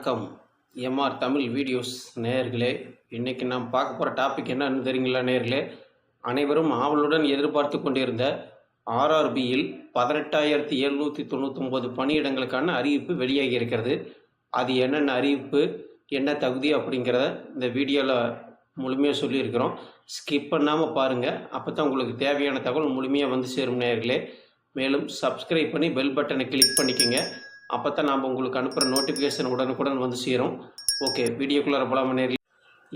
வணக்கம். MR Tamil videos நேயர்களே இன்றைக்கி நாம் பார்க்க போகிற டாபிக் என்னன்னு தெரியுங்களா நேயர்களே? அனைவரும் ஆவலுடன் எதிர்பார்த்து கொண்டிருந்த ஆர்ஆர்பியில் பதினெட்டாயிரத்தி எழுநூற்றி தொண்ணூற்றொம்பது பணியிடங்களுக்கான அறிவிப்பு வெளியாகி இருக்கிறது. அது என்னென்ன அறிவிப்பு என்ன தகுதி அப்படிங்கிறத இந்த வீடியோவில் முழுமையாக சொல்லியிருக்கிறோம். ஸ்கிப் பண்ணாமல் பாருங்கள் அப்போ தான் உங்களுக்கு தேவையான தகவல் முழுமையாக வந்து சேரும் நேயர்களே. மேலும் சப்ஸ்கிரைப் பண்ணி பெல் பட்டனை கிளிக் பண்ணிக்கோங்க. அப்போ தான் நாம் உங்களுக்கு அனுப்புகிற நோட்டிஃபிகேஷன் உடனுக்குடன் வந்து சேரும். ஓகே வீடியோக்குள்ளார போகலாமா நேரில்?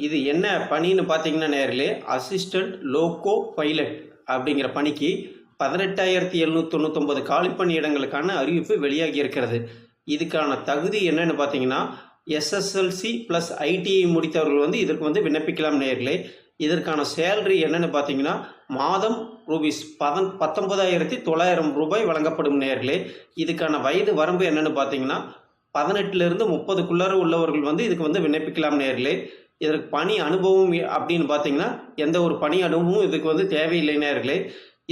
இது என்ன பணின்னு பார்த்தீங்கன்னா நேர்களே அசிஸ்டண்ட் லோகோ பைலட் அப்படிங்கிற பணிக்கு பதினெட்டாயிரத்தி எழுநூற்றி தொண்ணூத்தொம்பது காலிப்பணி இடங்களுக்கான அறிவிப்பு வெளியாகி இருக்கிறது. இதுக்கான தகுதி என்னன்னு பார்த்தீங்கன்னா எஸ்எஸ்எல்சி ப்ளஸ் ஐடிஐ முடித்தவர்கள் வந்து இதற்கு வந்து விண்ணப்பிக்கலாம் நேர்களே இதற்கான சேலரி என்னன்னு பார்த்தீங்கன்னா மாதம் ரூபீஸ் பதன் பத்தொன்பதாயிரத்தி தொள்ளாயிரம் ரூபாய் வழங்கப்படும் நேர்களே. இதுக்கான வயது வரம்பு என்னன்னு பார்த்தீங்கன்னா பதினெட்டுலேருந்து முப்பதுக்குள்ளார உள்ளவர்கள் வந்து இதுக்கு வந்து விண்ணப்பிக்கலாம் நேர்களே. இதற்கு பணி அனுபவம் அப்படின்னு பார்த்தீங்கன்னா எந்த ஒரு பணி அனுபவமும் இதுக்கு வந்து தேவையில்லை நேர்களே.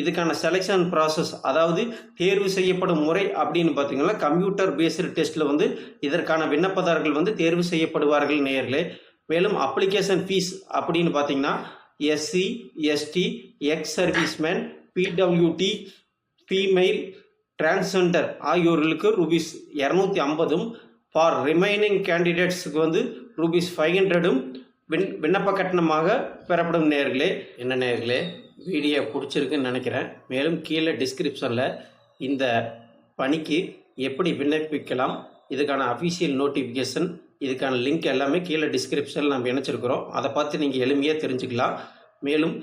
இதுக்கான செலெக்ஷன் ப்ராசஸ் அதாவது தேர்வு செய்யப்படும் முறை அப்படின்னு பார்த்தீங்கன்னா கம்ப்யூட்டர் பேஸ்டு டெஸ்ட்டில் வந்து இதற்கான விண்ணப்பதாரர்கள் வந்து தேர்வு செய்யப்படுவார்கள் நேர்களே. மேலும் அப்ளிகேஷன் ஃபீஸ் அப்படின்னு பார்த்தீங்கன்னா SC ST ex servicemen PWD female transgender ஆகியோர்களுக்கு rupees இரநூத்தி ஐம்பதும் ஃபார் ரிமைனிங் கேண்டிடேட்ஸுக்கு வந்து ரூபீஸ் ஃபைவ் ஹண்ட்ரடும் விண் விண்ணப்ப கட்டணமாக பெறப்படும் நேர்களே. என்ன நேர்களே? வீடியோ பிடிச்சிருக்குன்னு நினைக்கிறேன். மேலும் கீழே டிஸ்கிரிப்ஷனில் இந்த பணிக்கு எப்படி விண்ணப்பிக்கலாம் இதுக்கான அஃபிஷியல் நோட்டிஃபிகேஷன் இதுக்கான லிங்க் எல்லாமே கீழே டிஸ்கிரிப்ஷனில் நம்ம இணைச்சிருக்கிறோம். அதை பார்த்து நீங்கள் எளிமையாக தெரிஞ்சுக்கலாம். மேலும்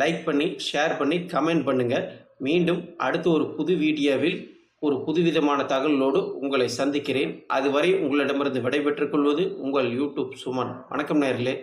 லைக் பண்ணி ஷேர் பண்ணி கமெண்ட் பண்ணுங்கள் மீண்டும் அடுத்து ஒரு புது வீடியோவில் ஒரு புதுவிதமான தகவலோடு உங்களை சந்திக்கிறேன். அதுவரை உங்களிடமிருந்து விடைபெற்றுக் கொள்வது உங்கள் யூடியூப் சுமன். வணக்கம் நேர்களே.